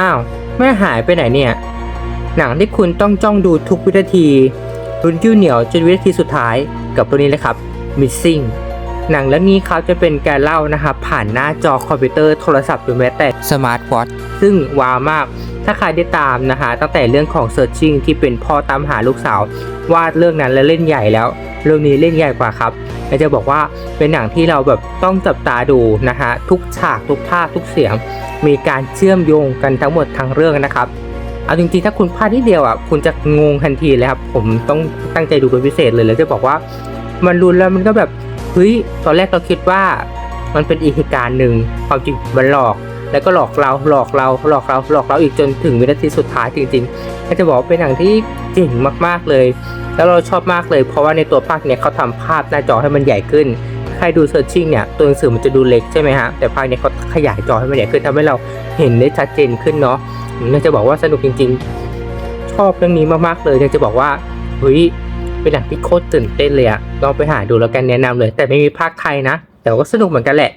อ้าว แม่หายไปไหนเนี่ย หนังที่คุณต้องจ้องดูทุกวินาทีรุนยิ้วเหนียวจนวินาทีสุดท้ายกับตัวนี้เลยครับ Missing หนังเรื่องนี้ครับจะเป็นการเล่านะครับผ่านหน้าจอคอมพิวเตอร์โทรศัพท์หรือแม้แต่สมาร์ทวอทซึ่งว้าวมาก ถ้าใครได้ตามนะฮะตั้งแต่เรื่องของ Searching ที่เป็นพ่อตามหาลูกสาว วาดเรื่องนั้นแล้วเล่นใหญ่แล้ว เรื่องนี้เล่นใหญ่กว่าครับและจะบอกว่าเป็นหนังที่เราแบบต้องจับตาดูนะฮะทุกฉากทุกภาพทุกเสียง มีการเชื่อมโยงกันทั้งหมดทั้งเรื่องนะครับเอาจริงๆถ้าคุณพลาดนิดเดียวอะคุณจะงงทันทีเลยครับผมต้องตั้งใจดูเป็นพิเศษเลยแล้วจะบอกว่า มันรุนแล้วมันก็แบบเฮ้ยตอนแรกเราคิดว่า มันเป็นอีกเหตุการณ์หนึ่งความจริงมันหลอก แล้วก็หลอกเราหลอกเราหลอกเราหลอกเราอีกจนถึงวินาทีสุดท้ายจริงๆก็จะบอกเป็นหนังที่เจ๋งมากๆเลย แล้วเราชอบมากเลย เพราะว่าในตัวภาคเนี่ยเขาทำภาพหน้าจอให้มันใหญ่ขึ้นใครดูเซอร์ชิ่งเนี่ยตัวหนังสือมันจะดูเล็กใช่ไหมฮะแต่ภาคเนี้เขาขยายจอให้มันใหญ่ขึ้นทำให้เราเห็นได้ชัดเจนขึ้นเนาะน่าจะบอกว่าสนุกจริง ๆ ชอบเรื่องนี้มากๆเลยอยากจะบอกว่าเฮ้ยเป็นหนังที่โคตรตื่นเต้นเลยอะลองไปหาดูแล้วกันแนะนำเลย แต่ไม่มีภาคไทยนะ แต่ก็สนุกเหมือนกันแหละ